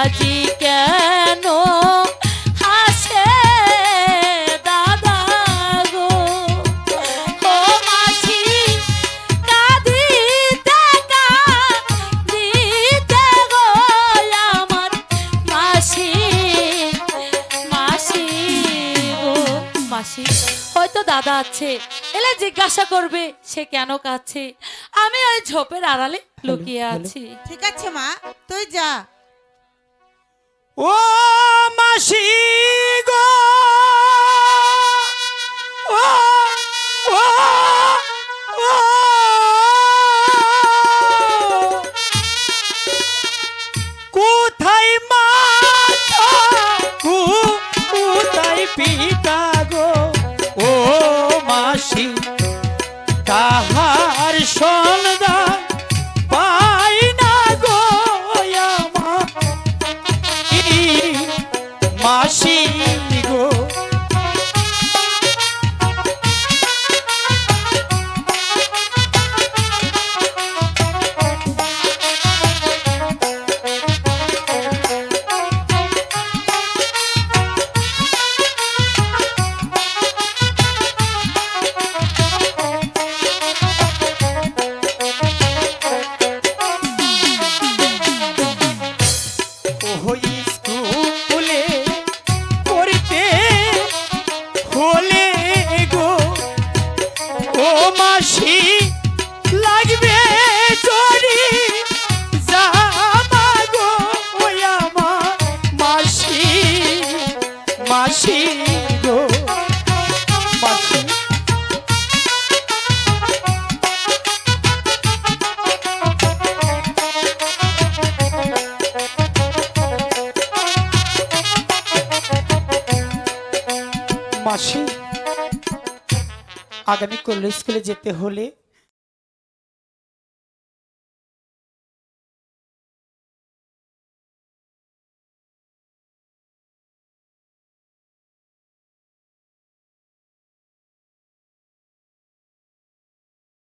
হাজি কেন হাসে দাদা গো? ও মাসি কাঁদিতে কাঁদিতে গো আমার মাসি মাসি গো মাসি। হয়তো দাদা আছে এলে জিজ্ঞাসা করবে সে কেন কাছে আমি ওই ঝোপের আড়ালে লুকিয়ে আছি। ঠিক আছে মা তুই যা। ও মাসি গো। ও ও কোথায় মাসি তাহার সন্ধান মাসি আগামী কলেজ স্কুলে যেতে হলে